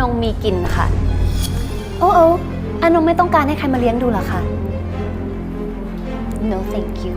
อนงมีกินค่ะ โอ้โอ้อานงไม่ต้องการให้ใครมาเลี้ยงดูหรอคะ no thank you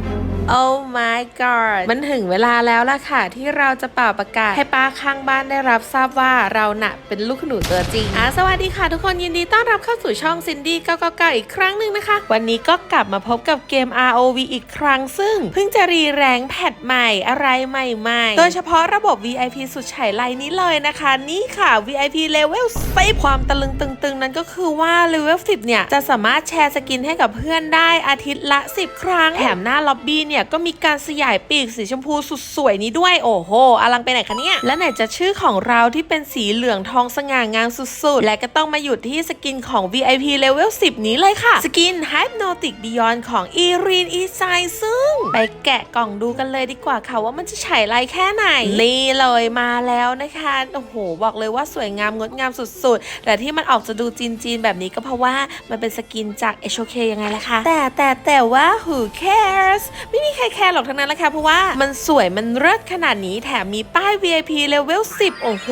Oh my god มันถึงเวลาแล้วล่ะค่ะ ที่เราจะเป่าประกาศ ให้ป้าข้างบ้านได้รับทราบว่าเราหนะเป็นลูกหนูตัวจริงอะสวัสดีค่ะทุกคนยินดีต้อนรับเข้าสู่ช่องซินดี้999 อีกครั้งหนึ่งนะคะ วันนี้ก็กลับมาพบกับเกม ROV อีกครั้ง ซึ่งเพิ่งจะรีแรงแพทใหม่อะไรใหม่ๆ โดยเฉพาะระบบ VIP สุดไฉไลนี้เลยนะคะ นี่ค่ะ VIP Level 10ความตะลึงตึงๆ นั้นก็คือว่า Level 10 เนี่ย จะสามารถแชร์สกินให้กับเพื่อนได้อาทิตย์ละ 10 ครั้งแถมหน้าล็อบบี้เนี่ยก็มีการสยายปีกสีชมพูสุดสวยนี้ด้วยโอ้โหอลังไปไหนคะเนี่ยและไหนจะชื่อของเราที่เป็นสีเหลืองทองสง่างามสุดๆ และก็ต้องมาหยุดที่สกินของ VIP Level 10 นี้เลยค่ะ สกิน Hypnotic Beyond ของ e r i n e s i ซึ่ง ไปแกะกล่องดูกันเลยดีกว่าค่ะว่ามันจะฉายไรแค่ไหน นี่เลยมาแล้วนะคะ โอ้โห บอกเลยว่าสวยงามงดงามสุดๆ แต่ที่มันออกจะดูจีนๆ แบบนี้ก็เพราะว่ามันเป็นสกินจาก HOK ยังไงล่ะคะ แต่แต่แต่ว่า who cares ไม่มีใครแคร์หรอกทั้งนั้นแหละค่ะเพราะว่ามันสวยมันเลิศขนาดนี้แถมมีป้าย VIP level 10 โอ้โห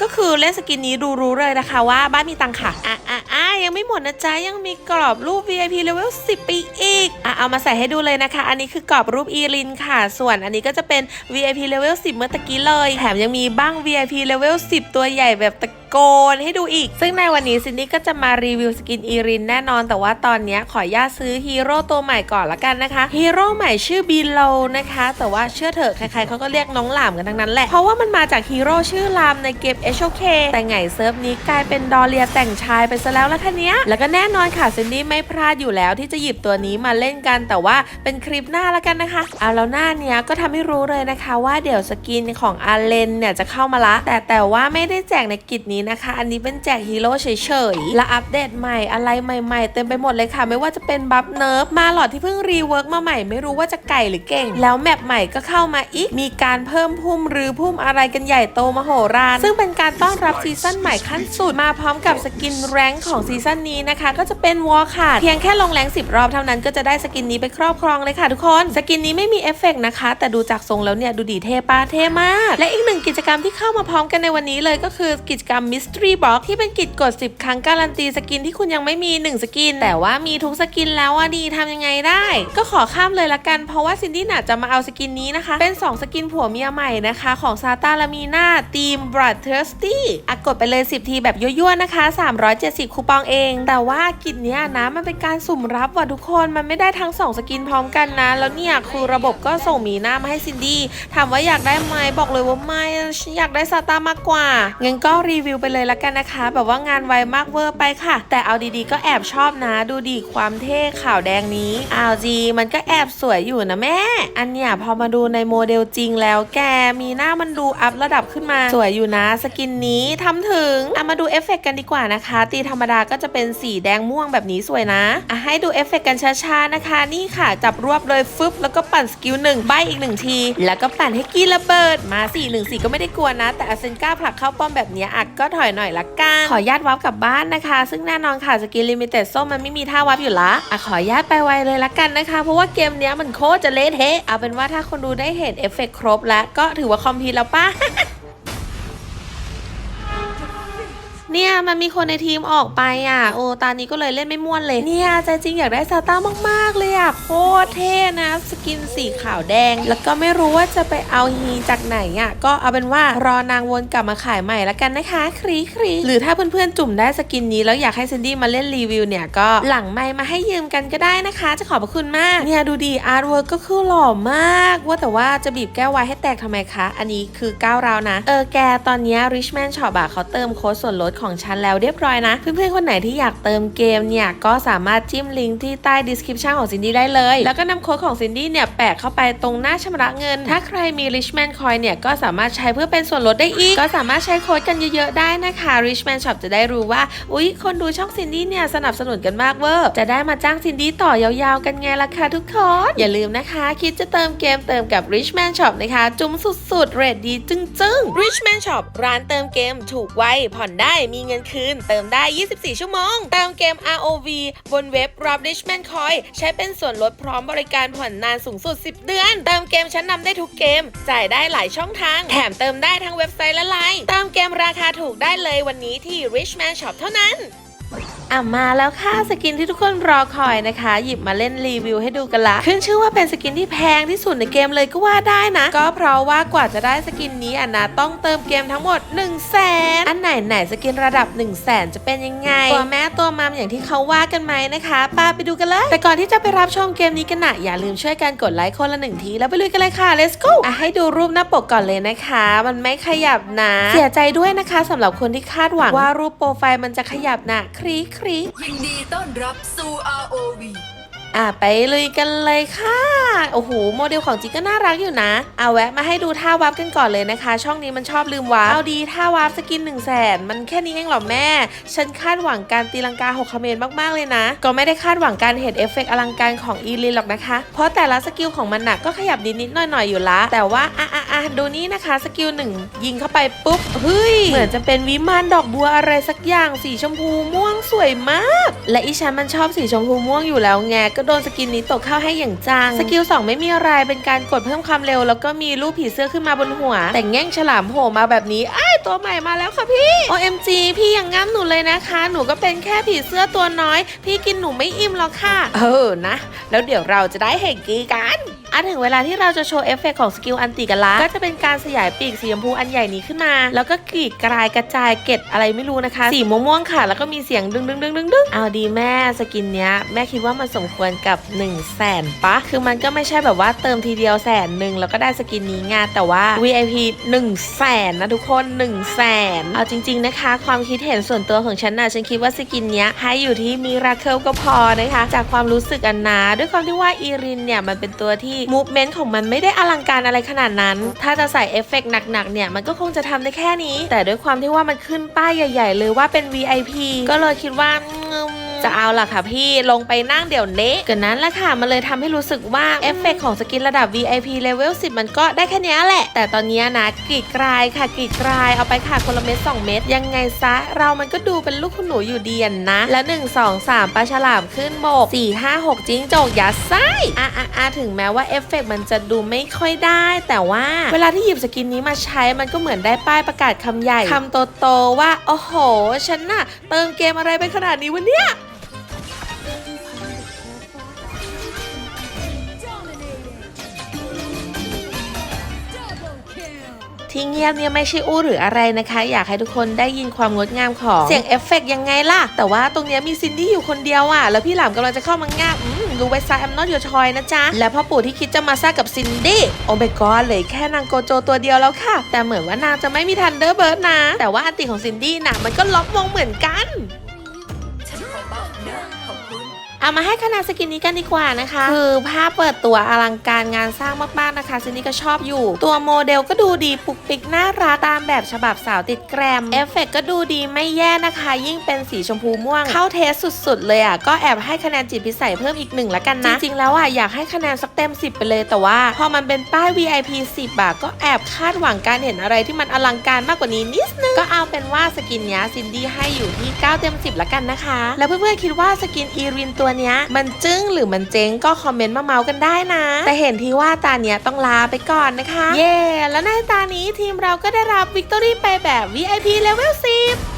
ก็คือเล่นสกินนี้ดูรู้เลยนะคะว่าบ้านมีตังค่ะอะอะอะยังไม่หมดนะจ๊ะ ยังมีกรอบรูป VIP level 10ไปอีกอะเอามาใส่ให้ดูเลยนะคะ อันนี้คือกรอบรูปอีลินค่ะ ส่วนอันนี้ก็จะเป็น VIP level 10 เมื่อตะกี้เลย แถมยังมีบ้าง VIP level 10 ตัวใหญ่แบบตะโกนให้ดูอีก ซึ่งในวันนี้ซินดี้ก็จะมารีวิวสกินอีรินแน่นอนแต่ว่าตอนนี้ขออนุญาตซื้อฮีโร่ตัวใหม่ก่อนละกันนะคะฮีโร่ใหม่ชื่อบีโลนะคะ แต่ว่าเชื่อเถอะใครๆเขาก็เรียกน้องหลามกันทั้งนั้นแหละ เพราะว่ามันมาจากฮีโร่ชื่อลามในเกม HOK แต่ไงเซิร์ฟนี้กลายเป็นดอเลียแต่งชายไปซะแล้วละคะเนี้ยแล้วก็แน่นอนค่ะซินดี้ไม่พลาดอยู่แล้วที่จะหยิบตัวนี้มาเล่นกัน แต่ว่าเป็นคลิปหน้าละกันนะคะเอาแล้วหน้าเนี้ยก็ทำให้รู้เลยนะคะ ว่าเดี๋ยวสกินของอาเลนเนี่ยจะเข้ามาละ แต่แต่ว่าไม่ได้แจกในกิจนี้นะคะ อันนี้เป็นแจกฮีโร่เฉยๆ และอัปเดตใหม่อะไรใหม่ๆ เต็มไปหมดเลยค่ะ ไม่ว่าจะเป็นบัฟเนิร์ฟมาหลอดที่เพิ่งรีเวิร์กมาใหม่ไม่รู้ว่าจะไก่หรือเก่ง แล้วแมปใหม่ก็เข้ามาอีก มีการเพิ่มพุ่มหรือพุ่มอะไรกันใหญ่โตมโหฬารซึ่งเป็นการต้อนรับซีซั่นใหม่ขั้นสุดมาพร้อมกับสกินแรงของซีซั่นนี้นะคะ ก็จะเป็นวอลค่ะเพียงแค่ลงแรง10 รอบเท่านั้นก็จะได้สกินนี้ไปครอบครองเลยค่ะทุกคนสกินนี้ไม่มีเอฟเฟกต์นะคะ แต่ดูจากทรงแล้วเนี่ยดูดีเท่ป้าเท่มาก และอีกหนึ่งกิจกรรมที่เข้ามาพร้อมกันในวันนี้เลยก็คือกิจกรรม Mystery Box ที่เป็นกิจกด 10 ครั้งการันตีสกินที่คุณยังไม่มี 1 สกิน แต่ว่ามีทุกสกินแล้วอะดีทำยังไงได้ ก็ขอข้ามเลยละกัน เพราะว่าซินดี้น่ะจะมาเอาสกินนี้นะคะ เป็น 2 สกินผัวเมียใหม่นะคะ ของซาตาลามีนาทีม Blood Thirsty อะกดไปเลย 10 ทีแบบยั่วๆนะคะ 370 คูปองเอง แต่ว่ากิจเนี้ยนะมันเป็นการสุ่มรับว่ะทุกคนมันไม่ได้ทั้ง 2 สกินพร้อมกันนะ แล้วเนี่ยคือระบบก็ส่งมีหน้ามาให้ซินดี้ถามว่าอยากได้ไหมบอกเลยว่าไม่ฉันอยากได้ซาตามากกว่างั้นก็รีวิวไปเลยละกันนะคะ แบบว่างานไวมากเวอร์ไปค่ะ แต่เอาดีๆก็แอบชอบนะดูดีความเท่ขาวแดงนี้อ้าวจีมันก็แอบสวยอยู่นะแม่ อันเนี้ยพอมาดูในโมเดลจริงแล้วแกมีหน้ามันดูอัพระดับขึ้นมาสวยอยู่นะสกินนี้ทำถึงเอะมาดูเอฟเฟกต์กันดีกว่านะคะ ตีธรรมดาก็จะเป็นสีแดงม่วงแบบนี้สวยนะอะให้ดูเอฟเฟกต์กันช้าๆนะคะ นี่ค่ะ จับรวบเลยฟึบแล้วก็ปั่นสกิลหนึ่งใบอีกหนึ่งที แล้วก็ปั่นให้กีระเบิดมา4 1 4ก็ไม่ได้กลัวนะ แต่อาเซนก้าผลักเข้าป้อมแบบนี้อักก็ถอยหน่อยละกัน ขอญาตวับกลับบ้านนะคะ ซึ่งแน่นอนค่ะสกินลิมิเต็ดส้มมันไม่มีท่าวับอยู่ละอะขอญาตไปไวเลยละกันนะคะ เพราะว่าเกมเนี้ยมันโคตรจะเละเทะเอาเป็นว่าถ้าคนดูได้เห็นเอฟเฟกต์ครบแล้วก็ถือว่าคอมพลีทแล้วป่ะ เนี่ยมันมีคนในทีมออกไปอะ โอ้ตอนนี้ก็เลยเล่นไม่ม่วนเลย เนี่ยใจจริงอยากได้ซาต้ามากๆเลยอะโคตรเท่นะ สกินสีขาวแดง แล้วก็ไม่รู้ว่าจะไปเอาฮีจากไหนอะ ก็เอาเป็นว่ารอนางวนกลับมาขายใหม่ละกันนะคะ ครีครีหรือถ้าเพื่อนๆจุ่มได้สกินนี้แล้วอยากให้ซินดี้มาเล่นรีวิวเนี่ยก็หลังไม่มาให้ยืมกันก็ได้นะคะ จะขอบพระคุณมาก เนี่ยดูดีอาร์ตเวิร์กก็คือหล่อมาก ว่าแต่ว่าจะบีบแก้วไวให้แตกทำไมคะ อันนี้คือก้าวเรานะ เออแกตอนนี้ย Richman Shop อะเขาเติมโค้ดส่วนลดของฉันแล้วเรียบร้อยนะ เพื่อนๆคนไหนที่อยากเติมเกมเนี่ย ก็สามารถจิ้มลิงก์ที่ใต้ description ของซินดี้ได้เลย แล้วก็นำโค้ดของซินดี้เนี่ยแปะเข้าไปตรงหน้าชำระเงิน ถ้าใครมี Richman Coin เนี่ยก็สามารถใช้เพื่อเป็นส่วนลดได้อีก ก็สามารถใช้โค้ดกันเยอะๆได้นะคะ Richman Shop จะได้รู้ว่า อุ๊ย คนดูช่องซินดี้เนี่ยสนับสนุนกันมากเวอร์ จะได้มาจ้างซินดี้ต่อยาวๆ กันไงล่ะคะทุกคน อย่าลืมนะคะ คิดจะเติมเกมเติมกับ Richman Shop นะคะ จุ้มสุดๆเรทดีจึ้งๆ Richman Shop ร้านเติมเกมถูกไวผ่อนได้มีเงินคืน เติมได้ 24 ชั่วโมง เติมเกม ROV บนเว็บ RobRichManCoin ใช้เป็นส่วนลดพร้อมบริการผ่อนนานสูงสุด 10 เดือน เติมเกมชั้นนำได้ทุกเกม จ่ายได้หลายช่องทาง แถมเติมได้ทั้งเว็บไซต์และไลน์ เติมเกมราคาถูกได้เลยวันนี้ที่ Richman Shop เท่านั้น อะมาแล้วค่ะสกินที่ทุกคนรอคอยนะคะ หยิบมาเล่นรีวิวให้ดูกันละ ขึ้นชื่อว่าเป็นสกินที่แพงที่สุดในเกมเลยก็ว่าได้นะ ก็เพราะว่ากว่าจะได้สกินนี้อะนะต้องเติมเกมทั้งหมด 1 0 0 0 0แสนอันไหนไหนสกินระดับ 1 0 0 0 0แสนจะเป็นยังไง ตัวแม่ตัวมัมอย่างที่เขาว่ากันไหมนะคะป้าไปดูกันเลย แต่ก่อนที่จะไปรับชมเกมนี้กันนะอย่าลืมช่วยกันกดไลค์คนละหนึ่งทีแล้วไปลุยกันเลยค่ะ let's go อะให้ดูรูปหน้าปกก่อนเลยนะคะ มันไม่ขยับนะ เสียใจด้วยนะคะสำหรับคนที่คาดหวังว่ารูปโปรไฟล์มันจะขยับนะครีครียินดีต้อนรับสู่ ROV อะไปลุยกันเลยค่ะ โอ้โห โมเดลของจริงก็น่ารักอยู่นะเอาแวะมาให้ดูท่าวาร์ปกันก่อนเลยนะคะ ช่องนี้มันชอบลืมวาร์ปเอาดีท่าวาร์ปสกิน1นึ่งแสนมันแค่นี้เองเหรอแม่ ฉันคาดหวังการตีลังกาหกคเขมรมาก ๆ เลยนะ ก็ไม่ได้คาดหวังการเห็นเอฟเฟกต์อลังการของอีลินหรอกนะคะ เพราะแต่ละสกิลของมันน่ะก็ขยับนิดๆหน่อยๆอยู่ละ แต่ว่าอะอะอะดูนี่นะคะสกิลหนึ่งยิงเข้าไปปุ๊บเฮ้ยเหมือนจะเป็นวิมานดอกบัวอะไรสักอย่างสีชมพูม่วงสวยมาก และอีฉันมันชอบสีชมพูม่วงอยู่แล้วไงก็โดนสกินนี้ตกเข้าให้อย่างจัง สกิล 2 ไม่มีอะไรเป็นการกดเพิ่มความเร็ว แล้วก็มีรูปผีเสื้อขึ้นมาบนหัว แต่แง่งฉลามโผล่มาแบบนี้อ้ายตัวใหม่มาแล้วค่ะพี่ OMG พี่ยังง้ำหนูเลยนะคะ หนูก็เป็นแค่ผีเสื้อตัวน้อย พี่กินหนูไม่อิ่มหรอกค่ะ เออนะ แล้วเดี๋ยวเราจะได้เห็นกีกัน อะถึงเวลาที่เราจะโชว์เอฟเฟกต์ของสกิลอันติกันละก็จะเป็นการสยายปีกสีชมพูอันใหญ่นี้ขึ้นมา แล้วก็กรีดกลายกระจายเกล็ดอะไรไม่รู้นะคะ สีม่วงๆค่ะ แล้วก็มีเสียงดึงดึงดึงดึงดึงเอาดีแม่สกินเนี้ยแม่คิดว่ามันสมควรกับ1นึ่งแสนปะคือมันก็ไม่ใช่แบบว่าเติมทีเดียวแสนหนึ่งแล้วก็ได้สกินนี้ไงแต่ว่า VIP 1นึ่งแสนนะทุกคน1นึ่งแสนเอาจริง ๆนะคะ ความคิดเห็นส่วนตัวของฉันนะฉันคิดว่าสกินเนี้ยให้อยู่ที่มิราเคิลก็พอนะคะ จากความรู้สึกอันนะด้วยความที่ว่าอีรินเนี่ยมันเป็นตัวที่มูฟเมนต์ของมันไม่ได้อลังการอะไรขนาดนั้น ถ้าจะใส่เอฟเฟกต์หนักๆเนี่ยมันก็คงจะทำได้แค่นี้ แต่ด้วยความที่ว่ามันขึ้นป้ายใหญ่ ๆ เลยว่าเป็น VIP ก็เลยคิดว่า จะเอาล่ะค่ะพี่ลงไปนั่งเดี๋ยวเนะกันนั้นแหละค่ะมันเลยทำให้รู้สึกว่าเอฟเฟกต์ของสกินระดับ VIP level 10 มันก็ได้แค่นี้แหละ แต่ตอนนี้นะกรีดกรายค่ะกรีดกรายเอาไปค่ะคนละเม็ด2เม็ดยังไงซะ เรามันก็ดูเป็นลูกคุณหนูอยู่เดีอะนะ แล้ว 1 2 3ปลาฉลามขึ้นโบก4 5 6 จิ้งจกยัดไส้อะอะอะถึงแม้ว่าเอฟเฟกต์มันจะดูไม่ค่อยได้ แต่ว่าเวลาที่หยิบสกินนี้มาใช้มันก็เหมือนได้ป้ายประกาศคำใหญ่คำโตๆว่าโอ้โห ฉันน่ะ เติมเกมอะไรไปขนาดนี้วะเนี่ย ที่เงียบเนี่ยไม่ใช่อู้หรืออะไรนะคะ อยากให้ทุกคนได้ยินความงดงามของเสียงเอฟเฟกต์ยังไงล่ะ แต่ว่าตรงเนี้ยมีซินดี้อยู่คนเดียวอะ แล้วพี่หลามกำลังจะเข้ามางาบอืมรู้ไว้ซะแอมนอตยูชอยนะจ๊ะ และพ่อปู่ที่คิดจะมาซ่ากับซินดี้โอเบกอนเลยแค่นางโกโจตัวเดียวแล้วค่ะ แต่เหมือนว่านางจะไม่มีทันเดอร์เบิร์ดนะ แต่ว่าอันติของซินดี้น่ะมันก็ล็อกวงเหมือนกัน เอามาให้คะแนนสกินนี้กันดีกว่านะคะ คือภาพเปิดตัวอลังการงานสร้างมากๆนะคะซินนี่ก็ชอบอยู่ ตัวโมเดลก็ดูดีปุกปิกน่ารักตามแบบฉบับสาวติดแกรมเอฟเฟกต์ก็ดูดีไม่แย่นะคะ ยิ่งเป็นสีชมพูม่วง เข้าเทสสุดๆ เลยอะ ก็แอบให้คะแนนจิตพิสัยเพิ่มอีกหนึ่งละกันนะ จริงๆแล้วอะอยากให้คะแนนสักเต็ม 10 ไปเลยแต่ว่า พอมันเป็นป้าย VIP 10อะก็แอบคาดหวังการเห็นอะไรที่มันอลังการมากกว่านี้นิดนึงก็เอาเป็นว่าสกินเนี้ยซินดี้ให้อยู่ที่ 9 เต็ม 10ละกันนะคะ แล้วเพื่อนๆคิดว่าสกินอีรินตัวเนี้ยมันจึ้งหรือมันเจ๊งก็คอมเมนต์มาเมาส์กันได้นะ แต่เห็นที่ว่าตาเนี้ยต้องลาไปก่อนนะคะ เย่แล้วในตานี้ทีมเราก็ได้รับวิกตอรี่ไปแบบ VIP Level 10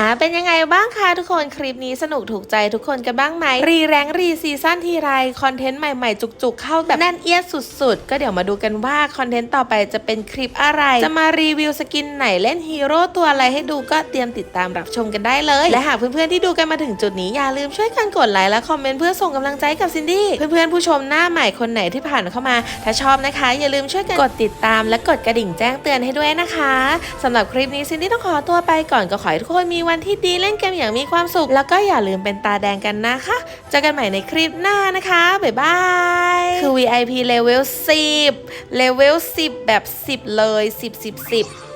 อ่าเป็นยังไงบ้างคะทุกคนคลิปนี้สนุกถูกใจทุกคนกันบ้างไหมรีแรงรีซีซั่นทีไรคอนเทนต์ใหม่ๆ จุกๆ เข้าแบบแน่นเอียดสุดๆ ก็เดี๋ยวมาดูกันว่าคอนเทนต์ต่อไปจะเป็นคลิปอะไร จะมารีวิวสกินไหนเล่นฮีโร่ตัวอะไรให้ดูก็เตรียมติดตามรับชมกันได้เลย และหากเพื่อนๆที่ดูกันมาถึงจุดนี้อย่าลืมช่วยกันกดไลค์และคอมเมนต์เพื่อส่งกำลังใจกับซินดี้เพื่อนๆผู้ชมหน้าใหม่คนไหนที่ผ่านเข้ามา ถ้าชอบนะคะ อย่าลืมช่วยกันกดติดตาม และกดกระดิ่งแจ้งเตือนให้ด้วยนะคะสำหรับคลิปนี้ซินดี้ต้องขอตัวไปก่อนก็ขอให้ทุกคนมีวันที่ดีเล่นเกมอย่างมีความสุข แล้วก็อย่าลืมเป็นตาแดงกันนะคะเจอกันใหม่ในคลิปหน้านะคะ บ๊ายบาย คือ VIP level 10 level 10 แบบ 10 เลย 10 10 10